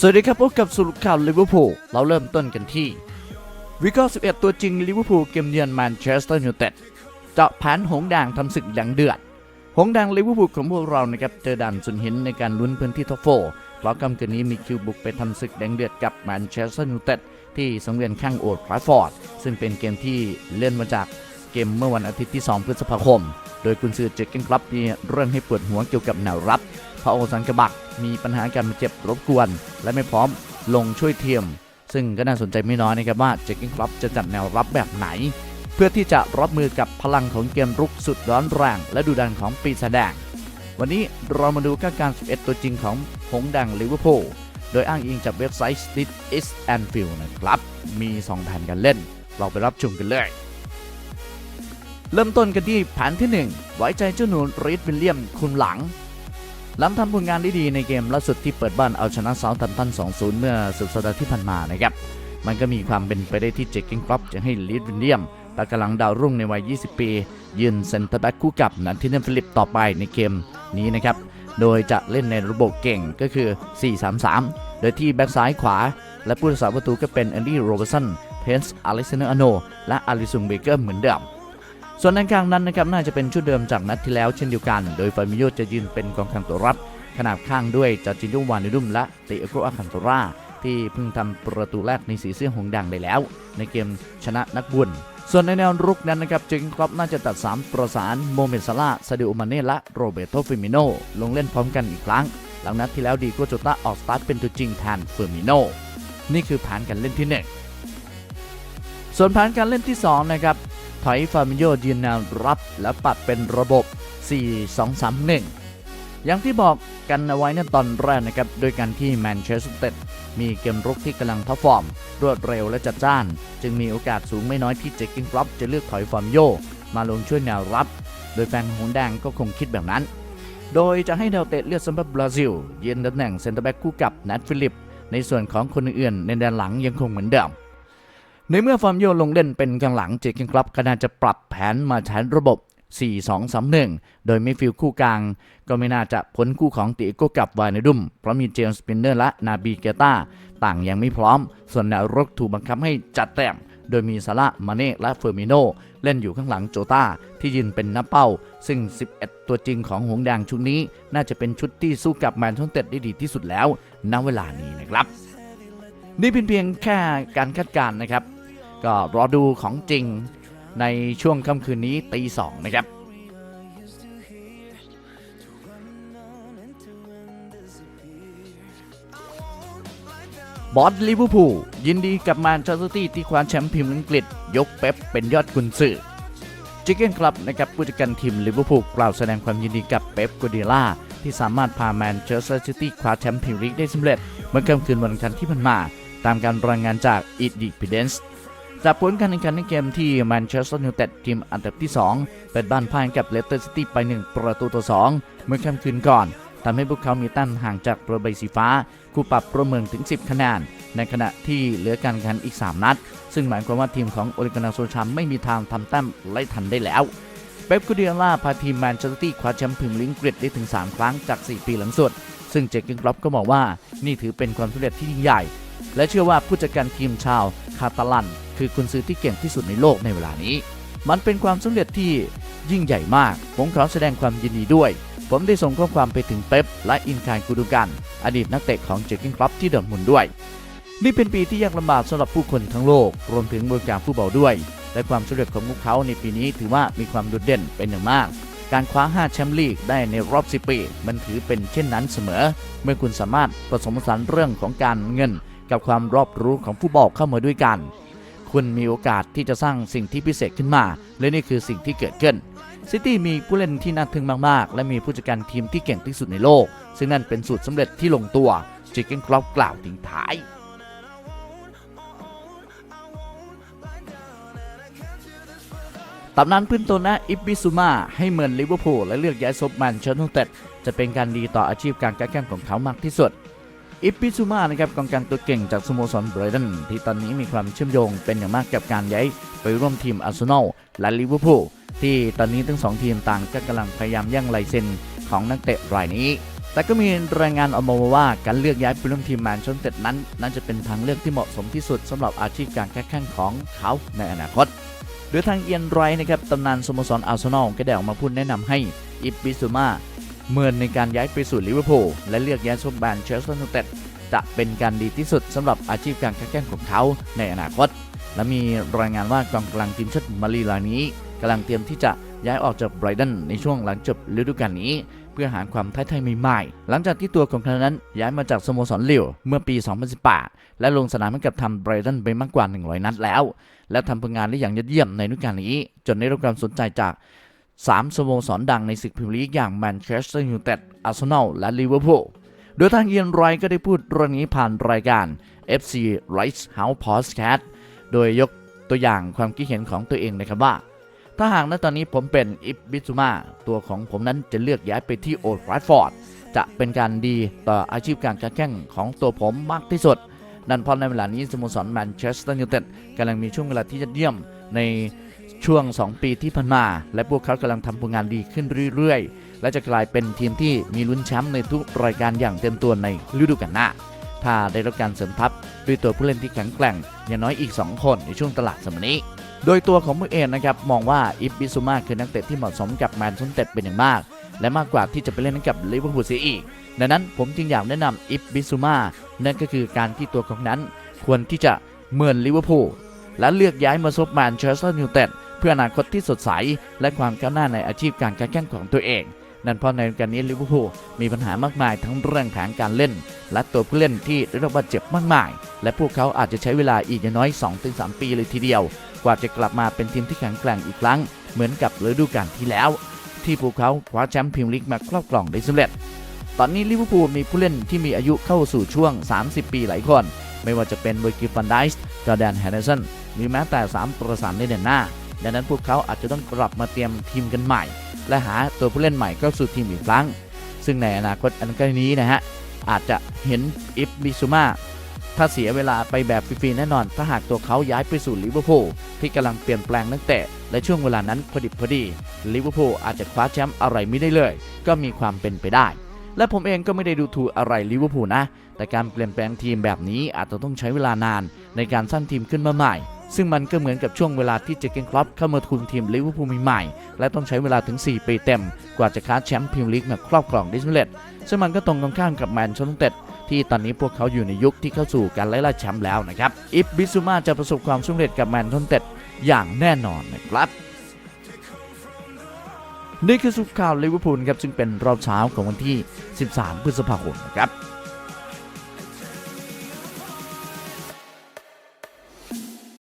สวัสดีครับพบกับสรุปข่าวลิเวอร์พูลเราเริ่มต้นกันที่วิกอ11 ตัวจริงลิเวอร์พูลเกมเยือนแมนเชสเตอร์ยูไนเต็ดเจาะแผนหงส์แดงทำศึกดังเดือด หงส์แดงลิเวอร์พูลของพวกเรานะครับเจอด่านสุนหินในการลุ้นพื้นที่ท็อปโฟร์เพราะกำคืนนี้มีคิวบุกไปทำศึกแดงเดือดกับแมนเชสเตอร์ยูไนเต็ดที่สังเวียนข้างโอดทราฟอร์ด ซึ่งเป็นเกมที่เล่นมาจากเกมเมื่อวันอาทิตย์ที่ 2 พฤษภาคม โดยกุนซือเจคเกนคลับมีเรื่องให้ปวดหัวเกี่ยวกับแนวรับ พระโอซันกบักมีปัญหาการบาดเจ็บรบกวน และไม่พร้อมลงช่วยเทียม ซึ่งก็น่าสนใจไม่น้อยนะครับว่าเจคเกนคลับจะจัดแนวรับแบบไหน เพื่อที่จะรับมือกับพลังของเกมรุกสุดร้อนแรง และดุดันของปีศาจแดงวันนี้เรามาดูคาการ 11 ตัวจริงของหงดังลิเวอร์พูลโดยอ้างอิงจากเว็บไซต์ Stit is Anfield นะครับ มี 2 แผนการเล่น เราไปรับชมกันเลย เริ่มต้นกันที่แผนที่ 1 ไว้ใจเจ้าหนูรีดวิลเลียมคุมหลัง หลังทำผลงานได้ดีในเกมล่าสุดที่เปิดบ้านเอาชนะเซาท์แฮมป์ตัน 2-0 เมื่อสุดสัปดาห์ที่ผ่านมานะครับ มันก็มีความเป็นไปได้ที่เจคเกนครอปจะให้ลีดวิลเลียมตากำลังดาวรุ่งในวัย 20 ปี ยืนเซนเตอร์แบ็กคู่กับนันทินเนนฟิลิปต่อไปในเกมนี้นะครับ โดยจะเล่นในระบบเก่งก็คือ 4-3-3 โดยที่แบ็กซ้ายขวา และผู้รักษาประตูก็เป็นแอนดี้โรเบร์สัน เพนส์อเล็กซานเดอร์อโน และอาริสุงเบเกอร์เหมือนเดิม ส่วนด้านกลางนั้นนะครับน่าจะเป็นชุดเดิมจากนัดที่แล้วเช่นเดียวกัน โดยฟามิโยจะยืนเป็นกองกลางตัวรับ ขนาบข้างด้วยจอร์จิโนวานิดุมและเตโกอาคันโตราที่เพิ่งทำประตูแรกในสีเสื้อหงดังได้แล้ว ในเกมชนะนักบุญส่วนในแนวรุกนั้นนะครับเจคครอปน่าจะตัด 3 ประสานโมเมนซาร่าซาดิโอมาเน่และโรเบโตฟิมิโนลงเล่นพร้อมกันอีกครั้ง หลังนัดที่แล้วดีโกโจต้าออกสตาร์ทเป็นตัวจริงแทนเฟอร์มิโนนี่คือแผนการเล่นที่ 1 ส่วนแผนการเล่นที่2นะครับ ถอยฟาร์มิโยยืนแนวรับและปรับเป็นระบบ 4-2-3-1 อย่างที่บอกกันเอาไว้ในตอนแรกนะครับโดยการที่แมนเชสเตอร์มีเกมรุกที่กำลังท็อปฟอร์ม รวดเร็วและจัดจ้าน จึงมีโอกาสสูงไม่น้อยที่เจคกินกรอบจะเลือกถอยฟาร์มโย มาลงช่วยแนวรับ โดยแฟนหงแดงก็คงคิดแบบนั้น โดยจะให้ดาวเตะเลือดสำหรับบราซิลยืนตำแหน่งเซนเตอร์แบ็กคู่กับนัทฟิลิป ในส่วนของคนอื่นในแดนหลังยังคงเหมือนเดิม ในเมื่อฟาร์มโยลงเล่นเป็นกลางหลังเจคิงครับก็น่าจะปรับแผนมาใช้ระบบ 4-2-3-1 โดยไม่ฟิลคู่กลาง ก็ไม่น่าจะพ้นคู่ของติโก้กับวานดุม เพราะมีเจมส์ปินเนอร์และนาบีเกต้าต่างยังไม่พร้อม ส่วนแนวรุกถูกบังคับให้จัดแต้มโดยมีซาร่ามาเน่ และเฟอร์มิโนเล่นอยู่ข้างหลังโจตาที่ยืนเป็นน้าเป้า ซึ่ง 11 ตัวจริงของหงแดงชุดนี้ น่าจะเป็นชุดที่สู้กับแมนเชสเตอร์ได้ดีที่สุดแล้ว ณ เวลานี้นะครับ นี่เป็นเพียงแค่การคาดการณ์นะครับ ก็รอดูของจริงในช่วงค่ำคืนนี้ตีสองนะครับบอสลิเวอร์พูลยินดีกับแมนเชสเตอร์ตี้ที่คว้าแชมป์พรีเมียร์อังกฤษ ยกเป๊ปเป็นยอดกุนซือจิกเก้นคลับนะครับผู้จัดการทีมลิเวอร์พูลกล่าวแสดงความยินดีกับเป๊ปกัวเดียล่าที่สามารถพาแมนเชสเตอร์ซิตี้คว้าแชมป์พรีเมียร์ลีกได้สำเร็จ เมื่อค่ำคืนวันอังคารที่ผ่านมา ตามการรายงานจาก i d i p e d e n c e จากผลการแข่งขันในเกมที่แมนเชสเตอร์ยูไนเต็ดทีมอันดับที่ 2 เปิดบ้านพ่ายกับเลสเตอร์ซิตี้ไป 1 ประตูต่อ 2 เมื่อค่ำคืนก่อนทำให้พวกเขามีแต้มห่างจากประใบสีฟ้า คู่ปรับประเมินถึง 10 คะแนน ในขณะที่เหลือการแข่งขันอีก 3 นัด ซึ่งหมายความว่าทีมของโอลิกนาโซชัมไม่มีทางทำแต้มไล่ทันได้แล้วเป๊ปกูเดียล่าพาทีมแมนเชสเตอร์ตี้คว้าแชมป์พรีเมียร์ลีกอังกฤษได้ถึง 3 ครั้งจาก 4 ปีหลังสุด ซึ่งเจคกินกรอบก็บอกว่านี่ถือเป็นความสำเร็จที่ยิ่งใหญ่ และเชื่อว่าผู้จัดการทีมชาวคาตาลัน คือกุนซือที่เก่งที่สุดในโลกในเวลานี้ มันเป็นความสำเร็จที่ยิ่งใหญ่มาก ผมขอแสดงความยินดีด้วย ผมได้ส่งข้อความไปถึงเป๊ปและอินคายกูดูกัน อดีตนักเตะของเจคกินคลับที่ดอร์มุนด์ด้วย นี่เป็นปีที่ยากลำบากสำหรับผู้คนทั้งโลก รวมถึงวงการฟุตบอลด้วย และความสำเร็จของพวกเขาในปีนี้ถือว่ามีความโดดเด่นเป็นอย่างมากการคว้า 5 แชมป์ลีกได้ในรอบ 10 ปี มันถือเป็นเช่นนั้นเสมอ เมื่อคุณสามารถผสมผสานเรื่องของการเงิน กับความรอบรู้ของฟุตบอลเข้ามาด้วยกัน คุณมีโอกาสที่จะสร้างสิ่งที่พิเศษขึ้นมา และนี่คือสิ่งที่เกิดขึ้นซิตี้มีผู้เล่นที่น่าทึ่งมาก ๆ และมีผู้จัดการทีมที่เก่งที่สุดในโลก ซึ่งนั่นเป็นสูตรสำเร็จที่ลงตัวจิกเก้นครอปกล่าวทิ้งท้ายตำนานพื้นตัวนะอิบบิซูมาให้เหมือนลิเวอร์พูลและเลือกย้ายซบแมนเชสเตอร์ยูไนเต็ดจะเป็นการดีต่ออาชีพการแข่งของเขามากที่สุด อิปปิซูมานะครับกองกลางตัวเก่งจากสโมสรไบรตันที่ตอนนี้มีความเชื่อมโยงเป็นอย่างมากกับการย้ายไปร่วมทีมอาร์เซนอลและลิเวอร์พูลที่ตอนนี้ทั้งสองทีมต่างก็กำลังพยายามแย่งลายเซ็นของนักเตะรายนี้ แต่ก็มีรายงานออกมาว่าการเลือกย้ายผู้เล่นทีมแมนเชสเตอร์นั้นน่าจะเป็นทางเลือกที่เหมาะสมที่สุดสำหรับอาชีพการแข่งขันของเขาในอนาคต โดยทางเอียนไรท์นะครับตำนานสโมสรอาร์เซนอลก็ได้ออกมาพูดแนะนำให้อิบบิซูมา เมินในการย้ายไปสู่ลิเวอร์พูลและเลือกย้ายสู่แมนเชสเตอร์ยูไนเต็ดจะเป็นการดีที่สุดสำหรับอาชีพการแข่งขันของเขาในอนาคต และมีรายงานว่ากองกลางทีมชาติมาลีลายนี้กำลังเตรียมที่จะย้ายออกจากไบรตันในช่วงหลังจบฤดูกาลนี้ เพื่อหาความท้าทายใหม่ๆ หลังจากที่ตัวของเขานั้นย้ายมาจากสโมสรเลิวเมื่อปี 2018 และลงสนามให้กับทำไบรตันไปมากกว่า 100 นัดแล้ว และทำผลงานได้อย่างยอดเยี่ยมในฤดูกาลนี้ จนได้รับความสนใจจาก 3สโมสรดังในศึกพรีเมียร์ลีกอย่างแมนเชสเตอร์ยูไนเต็ด อาร์เซนอล และลิเวอร์พูล โดยทางเอียนไรท์ก็ได้พูดเรื่องนี้ผ่านรายการ FC Rights House Podcast โดยยกตัวอย่างความคิดเห็นของตัวเองนะครับว่า ถ้าหากณตอนนี้ผมเป็นอิบบิซูมาตัวของผมนั้นจะเลือกย้ายไปที่โอลด์ทราฟฟอร์ดจะเป็นการดีต่ออาชีพการแข่งของตัวผมมากที่สุดนั่นเพราะในเวลานี้สโมสรแมนเชสเตอร์ยูไนเต็ดกำลังมีช่วงเวลาที่ยอดเยี่ยมใน ช่วง 2 ปีที่ผ่านมา และพวกเขากำลังทำผลงานดีขึ้นเรื่อยๆ และจะกลายเป็นทีมที่มีลุ้นแชมป์ในทุกรายการอย่างเต็มตัวในฤดูกาลหน้า ถ้าได้รับการเสริมทัพด้วยตัวผู้เล่นที่แข็งแกร่ง อย่างน้อยอีก 2 คนในช่วงตลาดสมัยนี้ โดยตัวของมือเองนะครับมองว่าอิบบิซูมาคือนักเตะที่เหมาะสมกับแมนเชสเตอร์เป็นอย่างมาก และมากกว่าที่จะไปเล่นกับลิเวอร์พูลเสียอีก ดังนั้นผมจึงอยากแนะนำอิบบิซูมานั่นก็คือการที่ตัวของนั้น ควรที่จะเหมือนลิเวอร์พูล และเลือกย้ายมาซบแมนเชสเตอร์ยูไนเต็ดเพื่ออนาคตที่สดใส และความก้าวหน้าในอาชีพการแข่งของตัวเองนั่นเพราะในการนี้ลิเวอร์พูลมีปัญหามากมายทั้งเรื่องแผนการเล่น และตัวผู้เล่นที่ได้รับบาดเจ็บมากมาย และพวกเขาอาจจะใช้เวลาอีกอย่างน้อย 2-3 ปีเลยทีเดียว กว่าจะกลับมาเป็นทีมที่แข็งแกร่งอีกครั้ง เหมือนกับฤดูกาลที่แล้ว ที่พวกเขาคว้าแชมป์พรีเมียร์ลีกมาครอบครองได้สำเร็จ ตอนนี้ลิเวอร์พูลมีผู้เล่นที่มีอายุเข้าสู่ช่วง 30 ปีหลายคน ไม่ว่าจะเป็นเวอร์กิฟันไดส์จอแดนแฮนเดอร์สันหรือแม้แต่ 3 ประสานในเดือนหน้า ดังนั้นพวกเขาอาจจะต้องกลับมาเตรียมทีมกันใหม่ และหาตัวผู้เล่นใหม่เข้าสู่ทีมอีกครั้ง ซึ่งในอนาคตอันใกล้นี้นะฮะ อาจจะเห็นอิฟบิซูมาถ้าเสียเวลาไปแบบฟรีๆแน่นอน ถ้าหากตัวเขาย้ายไปสู่ลิเวอร์พูลที่กำลังเปลี่ยนแปลงนักเตะและช่วงเวลานั้นพอดิบพอดีลิเวอร์พูลอาจจะคว้าแชมป์อะไรไม่ได้เลย ก็มีความเป็นไปได้ และผมเองก็ไม่ได้ดูถูกอะไรลิเวอร์พูลนะ แต่การเปลี่ยนแปลงทีมแบบนี้อาจจะต้องใช้เวลานานในการสร้างทีมขึ้นมาใหม่ ซึ่งมันก็เหมือนกับช่วงเวลาที่เจเกนครอปเข้ามาคุมทีมลิเวอร์พูลใหม่ และต้องใช้เวลาถึง 4 ปีเต็ม กว่าจะคว้าแชมป์พรีเมียร์ลีกมาครอบครองได้สำเร็จ ซึ่งมันก็ตรงกันข้ามกับแมนเชสเตอร์ที่ตอนนี้พวกเขาอยู่ในยุคที่เข้าสู่การไล่ล่าแชมป์แล้วนะครับ อิฟบิซูมาจะประสบความสำเร็จกับแมนเชสเตอร์อย่างแน่นอนนะครับนี่คือสุขข่าวลิเวอร์พูลครับ ซึ่งเป็นรอบเช้าของวันที่ 13 พฤษภาคมนะครับ